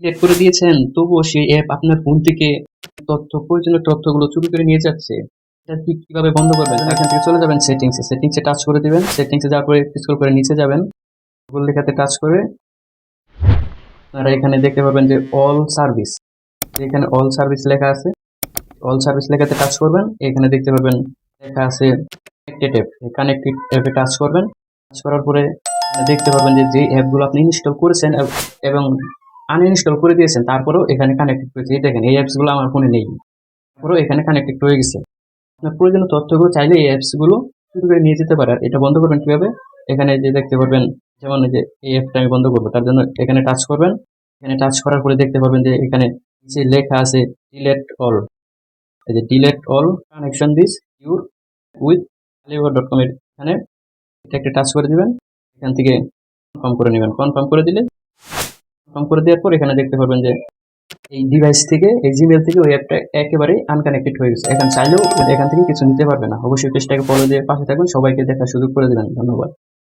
Delete করে দিয়েছেন, তবুও সেই অ্যাপ আপনার ফোন থেকে তথ্য, প্রয়োজনীয় তথ্যগুলো চুরি করে নিয়ে যাচ্ছে। এটা কি কীভাবে বন্ধ করবেন? এখান থেকে চলে যাবেন সেটিংসে সেটিংসে টাচ করে দিবেন। সেটিংসে যাওয়ার পরে স্ক্রল করে নিচে যাবেন। গুগল লেখাতে টাচ করে আপনারা এখানে দেখতে পাবেন যে অল সার্ভিস এখানে অল সার্ভিস লেখা আছে। অল সার্ভিস লেখাতে টাচ করবেন। এখানে দেখতে পাবেন লেখা আছে কানেক্টেড অ্যাপ কানেক্টেড অ্যাপে টাচ করবেন। টাচ করার পরে দেখতে পাবেন যে যে অ্যাপগুলো আপনি ইনস্টল করেছেন, এবং আনইনস্টল করে দিয়েছেন, তারপরেও এখানে কানেক্টেড হয়েছে এই দেখেন, এই অ্যাপসগুলো আমার ফোনে নেই। তারপরেও এখানে কানেক্টেড হয়ে গেছে। আপনার প্রয়োজনীয় তথ্যগুলো চাইলে এই অ্যাপসগুলো শুরু করে নিয়ে যেতে পারে এটা বন্ধ করবেন কীভাবে? এখানে যে দেখতে পারবেন, যেমন যে এই অ্যাপটা আমি বন্ধ করব, তার জন্য এখানে টাচ করবেন। এখানে টাচ করার পরে দেখতে পাবেন যে এখানে যে লেখা আছে ডিলেট অল এই যে delete all connection this your with আলিওভার dot com এখানে এটা একটা টাচ করে দিবেন। এখান থেকে কনফার্ম করে নেবেন। কনফার্ম করে দিলে কনফার্ম করে দেওয়ার পর এখানে দেখতে পারবেন যে এই ডিভাইস থেকে, এই জিমেল থেকে ওই অ্যাপটা একেবারে আনকানেক্টেড হয়ে গেছে। এখন চাইলেও এখান থেকে কিছু নিতে পারবে না। অবশ্যই পেজটাকে ফলো দিয়ে পাশে থাকবেন। সবাইকে দেখার সুযোগ করে দেবেন। ধন্যবাদ।